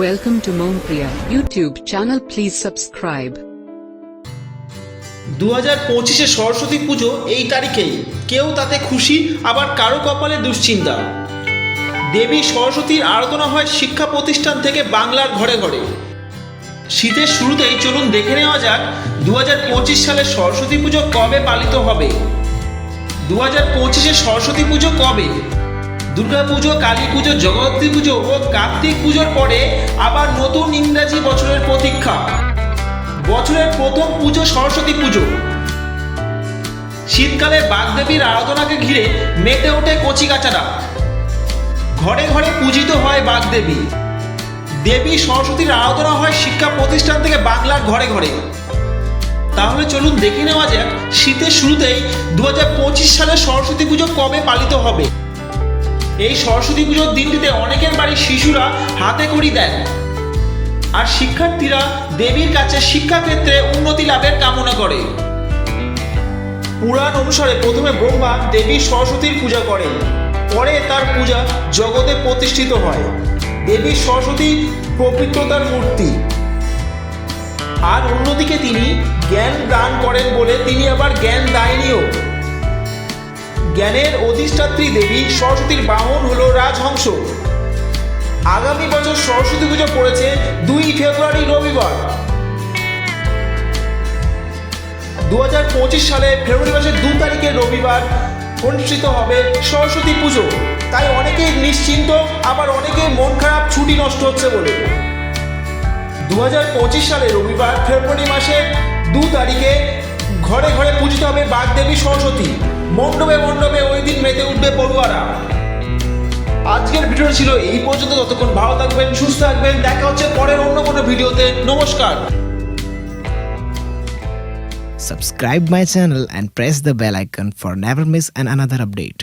Welcome to Mompriya YouTube channel. Please subscribe. দু হাজার পঁচিশে সরস্বতী পুজো এই তারিখেই কেউ তাতে খুশি, আবার কারও কপালে দুশ্চিন্তা দেবী সরস্বতীর আরাধনা হয় শিক্ষা প্রতিষ্ঠান থেকে বাংলার ঘরে ঘরে শীতের শুরুতেই চলুন দেখে নেওয়া যাক দু হাজার পঁচিশ সালে সরস্বতী পুজো কবে পালিত হবে দু হাজার পঁচিশে সরস্বতী পুজো কবে দুর্গা পুজো, কালী পুজো জগদ্ধাত্রী পুজো ও কার্তিক পুজোর পরে আবার নতুন ইংরাজি বছরের প্রতীক্ষা। বছরের প্রথম পুজো সরস্বতী পুজো। শীতকালে বাগদেবীর আরাধনাকে ঘিরে মেতে ওঠে কচিকাচারা ঘরে ঘরে পূজিত হয় বাগদেবী। দেবী সরস্বতীর আরাধনা হয় শিক্ষা প্রতিষ্ঠান থেকে বাংলার ঘরে ঘরে। তাহলে চলুন দেখে নেওয়া যাক, শীতের শুরুতেই দু হাজার পঁচিশ সালে সরস্বতী পুজো কবে পালিত হবে? এই সরস্বতী পুজোর দিনটিতে অনেকের বাড়ির শিশুরা হাতে করি দেন। আর শিক্ষার্থীরা দেবীর কাছে শিক্ষাক্ষেত্রে উন্নতি লাভের কামনা করে। পুরাণ অনুসারে প্রথমে ব্রহ্মা দেবী সরস্বতীর পূজা করেন। পরে তার পূজা জগতে প্রতিষ্ঠিত হয়। দেবী সরস্বতী পবিত্রতার মূর্তি। আর অন্যদিকে তিনি জ্ঞান দান করেন বলে তিনি আবার জ্ঞান দায়নীয় জ্ঞানের অধিষ্ঠাত্রী দেবী সরস্বতীর বাহন হলো রাজহংস। আগামী বছর সরস্বতী পুজো পড়েছে দুই ফেব্রুয়ারি, রবিবার। দু হাজার পঁচিশ সালে ফেব্রুয়ারি মাসের দু তারিখে রবিবার অনুষ্ঠিত হবে সরস্বতী পুজো। তাই অনেকেই নিশ্চিন্ত, আবার অনেকেই মন খারাপ, ছুটি নষ্ট হচ্ছে বলে। দু হাজার পঁচিশ সালে রবিবার ফেব্রুয়ারি মাসের দু তারিখে ঘরে ঘরে পূজিত হবে বাগদেবী সরস্বতী। পড়ুয়ারা আজকের ভিডিও ছিল এই পর্যন্ত ততক্ষণ ভালো থাকবেন সুস্থ থাকবেন দেখা হচ্ছে পরের অন্য কোনো ভিডিওতে নমস্কার Subscribe my channel and press the bell icon for never miss an another update.